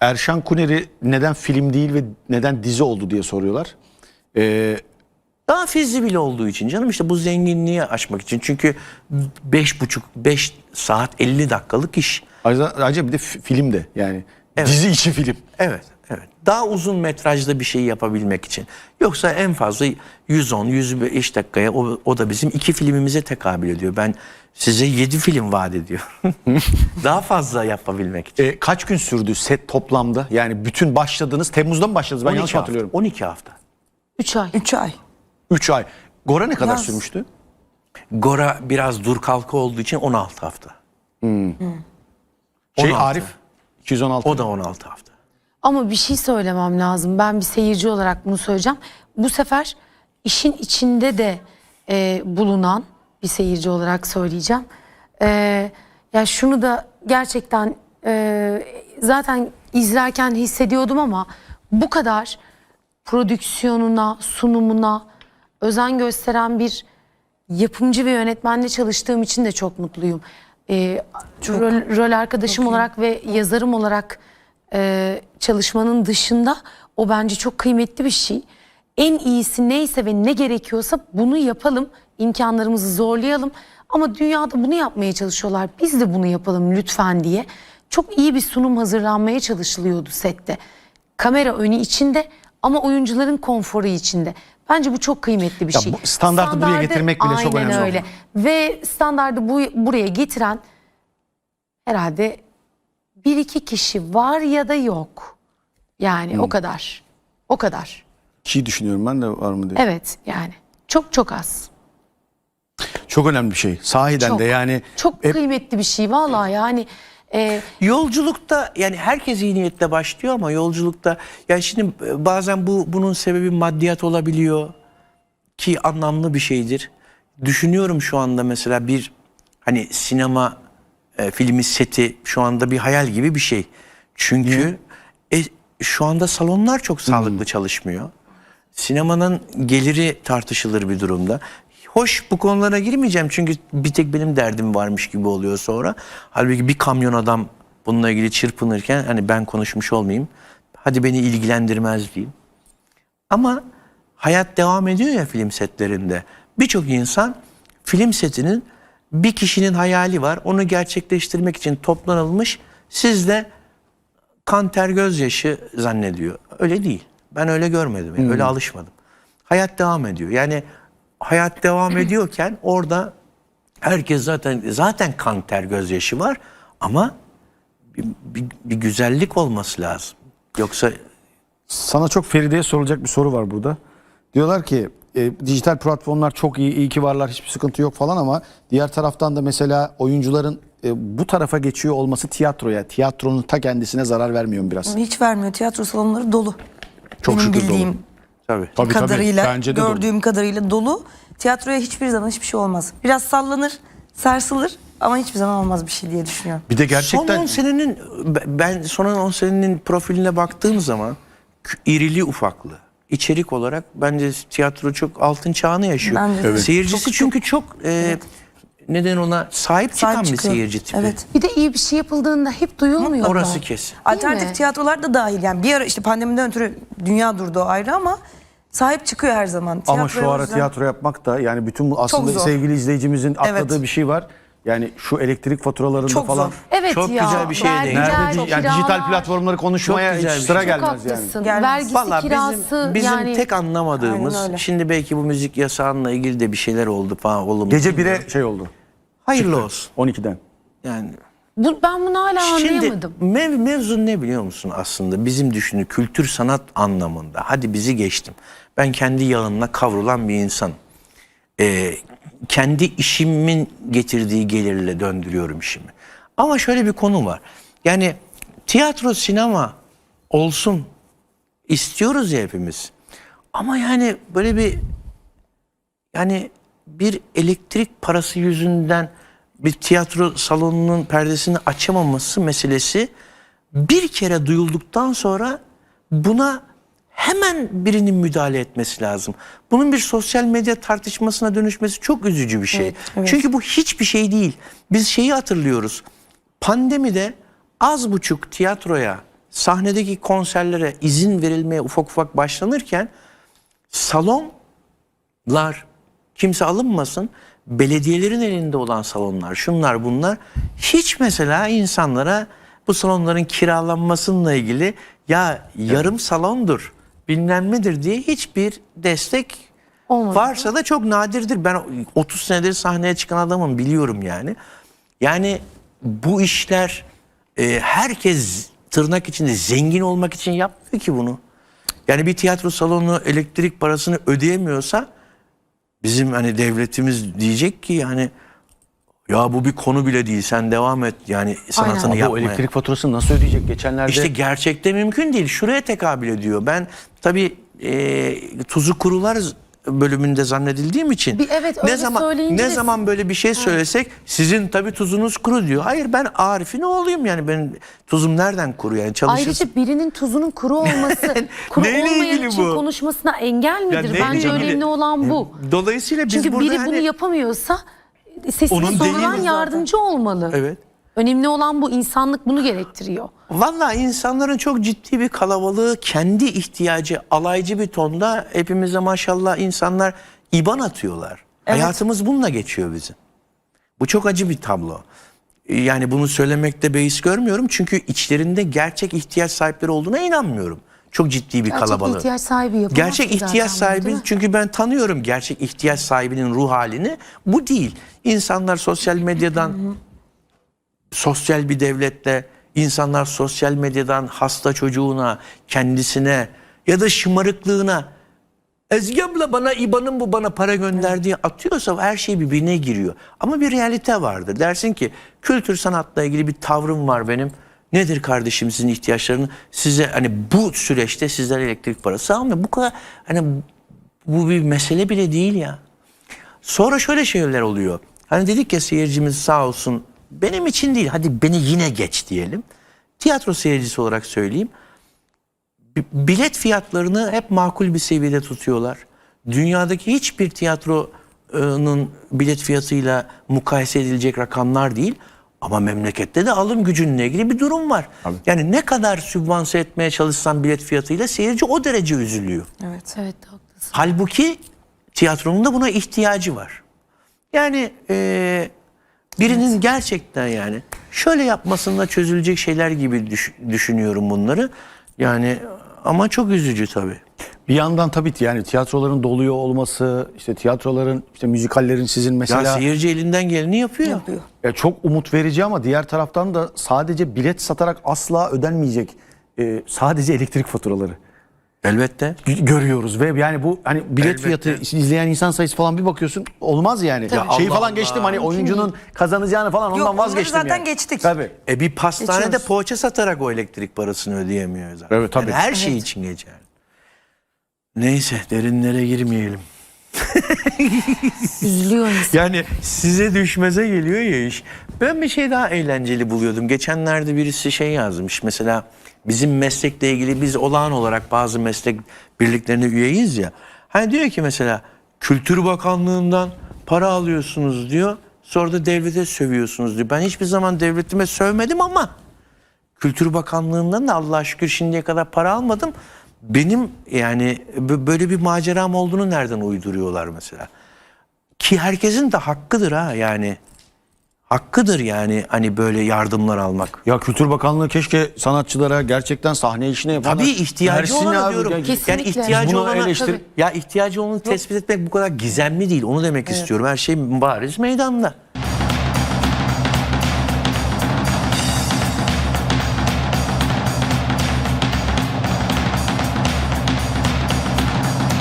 Erşan Kuneri neden film değil ve neden dizi oldu diye soruyorlar. Ee, Daha fizibil olduğu için canım işte bu zenginliği aşmak için. Çünkü beş buçuk, beş saat 50 dakikalık iş. ayrıca, ayrıca bir de fi- film de yani Evet. dizi içi film. Evet, evet. Daha uzun metrajda bir şey yapabilmek için. Yoksa en fazla 110, 105 dakikaya o, o da bizim iki filmimize tekabül ediyor. Ben size 7 film vaat ediyorum. Daha fazla yapabilmek için. Ee, kaç gün sürdü set toplamda? Yani bütün başladınız Temmuz'da mı başladınız? Ben 12 yanlış hafta. hatırlıyorum. 12 hafta. 3 ay. 3 ay. 3 ay. Gora ne kadar Yaz. sürmüştü? Gora biraz dur kalka olduğu için 16 hafta. Şey 16. Arif 216. O da 16 hafta. Ama bir şey söylemem lazım. Ben bir seyirci olarak bunu söyleyeceğim. Bu sefer işin içinde de e, bulunan bir seyirci olarak söyleyeceğim. E, ya şunu da gerçekten e, zaten izlerken hissediyordum ama bu kadar prodüksiyonuna, sunumuna özen gösteren bir yapımcı ve yönetmenle çalıştığım için de çok mutluyum. Ee, rol, rol arkadaşım olarak ve yazarım olarak e, çalışmanın dışında o bence çok kıymetli bir şey. En iyisi neyse ve ne gerekiyorsa bunu yapalım, imkanlarımızı zorlayalım. Ama dünyada bunu yapmaya çalışıyorlar. Biz de bunu yapalım lütfen diye. Çok iyi bir sunum hazırlanmaya çalışılıyordu sette. Kamera önü içinde ama oyuncuların konforu içinde. Bence bu çok kıymetli bir Ya şey. bu standardı buraya getirmek bile çok aynen önemli. öyle. Ve standardı bu, buraya getiren herhalde bir iki kişi var ya da yok. Yani Hmm. o kadar. O kadar. Ki düşünüyorum ben de var mı diye. Evet yani. Çok çok az. Çok önemli bir şey. Sahiden Çok. de yani Çok hep- kıymetli bir şey vallahi yani. E, Yolculukta yani herkes iyi niyetle başlıyor ama yolculukta yani şimdi e, bazen bu bunun sebebi maddiyat olabiliyor ki anlamlı bir şeydir. Düşünüyorum şu anda mesela bir hani sinema e, filmi seti şu anda bir hayal gibi bir şey. Çünkü e, şu anda salonlar çok sağlıklı çalışmıyor. Sinemanın geliri tartışılır bir durumda. Hoş bu konulara girmeyeceğim çünkü bir tek benim derdim varmış gibi oluyor sonra. Halbuki bir kamyon adam bununla ilgili çırpınırken hani ben konuşmuş olmayayım. Hadi beni ilgilendirmez diyeyim. Ama hayat devam ediyor ya film setlerinde. Birçok insan film setinin bir kişinin hayali var. Onu gerçekleştirmek için toplanılmış. Siz de kan ter gözyaşı zannediyor. Öyle değil. Ben öyle görmedim. yani, Öyle alışmadım. Hayat devam ediyor. Yani hayat devam ediyorken orada herkes zaten zaten kan ter gözyaşı var ama bir, bir, bir güzellik olması lazım. Yoksa Sana çok Feride'ye sorulacak bir soru var burada. Diyorlar ki e, dijital platformlar çok iyi, iyi ki varlar, hiçbir sıkıntı yok falan ama diğer taraftan da mesela oyuncuların e, bu tarafa geçiyor olması tiyatroya, tiyatronun ta kendisine zarar vermiyor mu biraz? Hiç vermiyor. Tiyatro salonları dolu. Çok Benim şükür dolu. bildiğim tabii. Tabii tabii, kadarıyla, bence de dolu. gördüğüm kadarıyla dolu. Tiyatroya hiçbir zaman hiçbir şey olmaz. Biraz sallanır, sarsılır ama hiçbir zaman olmaz bir şey diye düşünüyorum. Bir de Son gerçekten 10 senenin ben son 10 senenin profiline baktığım zaman irili ufaklı içerik olarak bence tiyatro çok altın çağını yaşıyor. Bence. Evet. Seyircisi çünkü çok e, neden ona sahip çıkan Sahip bir çıkıyor. seyirci tipi. Evet. bir de iyi bir şey yapıldığında hep duyulmuyor. mu? Orası kesin. Alternatif mi? tiyatrolar da dahil. Yani bir ara işte pandemiden ötürü dünya durdu ayrı ama sahip çıkıyor her zaman. ama Tiyatroya şu ara yüzden- tiyatro yapmak da yani bütün bu aslında sevgili izleyicimizin atladığı Evet. bir şey var. Yani şu elektrik faturalarında Çok falan zor. Evet Çok ya. güzel bir vergiler, değindin. nerede di- yani kiralar. dijital platformları konuşmaya Çok hiç bir sıra şey. Çok gelmez yani. haklısın. Gelmez. Vergisi, Vallahi kirası bizim, bizim yani. tek anlamadığımız şimdi belki bu müzik yasağınla ilgili de bir şeyler oldu falan olumlu. Gece 1'e şey oldu. Hayırlı olsun. 12'den. Yani Bu, ben bunu hala Şimdi anlayamadım. mev, mevzu ne biliyor musun aslında? Bizim düşünü kültür sanat anlamında. Hadi bizi geçtim. Ben kendi yağınla kavrulan bir insan. Ee, kendi işimin getirdiği gelirle döndürüyorum işimi. Ama şöyle bir konu var. Yani tiyatro, sinema olsun istiyoruz ya hepimiz. Ama yani böyle bir yani bir elektrik parası yüzünden bir tiyatro salonunun perdesini açamaması meselesi bir kere duyulduktan sonra buna hemen birinin müdahale etmesi lazım. Bunun bir sosyal medya tartışmasına dönüşmesi çok üzücü bir şey. Evet, evet. Çünkü bu hiçbir şey değil. Biz şeyi hatırlıyoruz. Pandemide az buçuk tiyatroya sahnedeki konserlere izin verilmeye ufak ufak başlanırken salonlar kimse alınmasın belediyelerin elinde olan salonlar şunlar bunlar hiç mesela insanlara bu salonların kiralanmasıyla ilgili ya yarım salondur bilmem nedir diye hiçbir destek Olmadı. varsa da çok nadirdir. Ben 30 senedir sahneye çıkan adamım biliyorum yani. Yani bu işler e, herkes tırnak içinde zengin olmak için yapmıyor ki bunu. Yani bir tiyatro salonu elektrik parasını ödeyemiyorsa bizim hani devletimiz diyecek ki yani ya bu bir konu bile değil sen devam et yani sanatını Aynen. Bu yapmaya. elektrik faturasını nasıl ödeyecek? Geçenlerde İşte gerçekte mümkün değil. Şuraya tekabül ediyor. Ben tabii e, tuzu kurular bölümünde zannedildiğim için Bir- evet, ne zaman ne de- zaman böyle bir şey söylesek sizin tabii tuzunuz kuru diyor. Hayır ben Arif'in oğluyum yani benim tuzum nereden kuru yani çalışırsın. Ayrıca birinin tuzunun kuru olması, kuru olmayan için bu? konuşmasına engel midir? neyle Bence ilgili? önemli olan bu. Dolayısıyla biz Çünkü biri hani- bunu yapamıyorsa sesini sorulan zaten. yardımcı olmalı. Evet. Önemli olan bu. insanlık bunu gerektiriyor. Vallahi insanların çok ciddi bir kalabalığı kendi ihtiyacı alaycı bir tonda hepimize maşallah insanlar iban atıyorlar. Hayatımız bununla geçiyor bizim. Bu çok acı bir tablo. Yani bunu söylemekte beis görmüyorum çünkü içlerinde gerçek ihtiyaç sahipleri olduğuna inanmıyorum. Çok ciddi bir Gerçek kalabalık. ihtiyaç sahibi yapamaz Gerçek ihtiyaç sahibi çünkü ben tanıyorum gerçek ihtiyaç sahibinin ruh halini. Bu değil. İnsanlar sosyal medyadan sosyal bir devlette insanlar sosyal medyadan hasta çocuğuna, kendisine ya da şımarıklığına Ezgi abla bana İBAN'ın bu bana para gönder diye atıyorsa her şey birbirine giriyor. Ama bir realite vardır. Dersin ki kültür sanatla ilgili bir tavrım var benim. Nedir kardeşim sizin ihtiyaçlarını? Size hani bu süreçte sizler elektrik parası almıyor. Bu kadar hani bu bir mesele bile değil ya. Sonra şöyle şeyler oluyor. Hani dedik ya seyircimiz sağ olsun benim için değil hadi beni yine geç diyelim. Tiyatro seyircisi olarak söyleyeyim. Bilet fiyatlarını hep makul bir seviyede tutuyorlar. Dünyadaki hiçbir tiyatronun bilet fiyatıyla mukayese edilecek rakamlar değil. Ama memlekette de alım gücünle ilgili bir durum var. Yani ne kadar sübvanse etmeye çalışsan bilet fiyatıyla seyirci o derece üzülüyor. Evet. Evet haklısın. Halbuki tiyatronun da buna ihtiyacı var. Yani eee, birinin gerçekten yani şöyle yapmasında çözülecek şeyler gibi düş- düşünüyorum bunları. Yani ama çok üzücü tabii. bir yandan tabii ki yani tiyatroların doluyor olması, işte tiyatroların, işte müzikallerin sizin Ya mesela seyirci elinden geleni yapıyor. Yapıyor. Ya çok umut verici ama diğer taraftan da sadece bilet satarak asla ödenmeyecek e, sadece elektrik faturaları Elbette. gö- görüyoruz ve yani bu hani bilet Elbette. fiyatı izleyen insan sayısı falan bir bakıyorsun olmaz yani. Tabii. Şeyi Allah falan Allah. geçtim hani oyuncunun kazanacağını falan ondan onları vazgeçtim zaten yani. geçtik. Tabii. E bir pastanede Geçiyoruz. poğaça satarak o elektrik parasını ödeyemiyor zaten. Evet, tabii. Yani her şey için geçer. Neyse derinlere girmeyelim. Üzülüyor insan. Yani size düşmeze geliyor ya iş. Ben bir şey daha eğlenceli buluyordum. Geçenlerde birisi şey yazmış. Mesela bizim meslekle ilgili biz olağan olarak bazı meslek birliklerine üyeyiz ya. Hani diyor ki mesela Kültür Bakanlığı'ndan para alıyorsunuz diyor. Sonra da devlete sövüyorsunuz diyor. Ben hiçbir zaman devletime sövmedim ama Kültür Bakanlığı'ndan da Allah'a şükür şimdiye kadar para almadım. Benim yani bö- böyle bir maceram olduğunu nereden uyduruyorlar mesela? Ki herkesin de hakkıdır ha yani. Hakkıdır yani hani böyle yardımlar almak. Ya Kültür Bakanlığı keşke sanatçılara gerçekten sahne işine yapanlar Tabii ihtiyacı versin olana abi. diyorum. Ya- Yani Kesinlikle. ihtiyacı Bunu olana eleştir- Tabii. ya ihtiyacı olanı tespit etmek bu kadar gizemli değil. Onu demek istiyorum. Her şey bariz meydanda.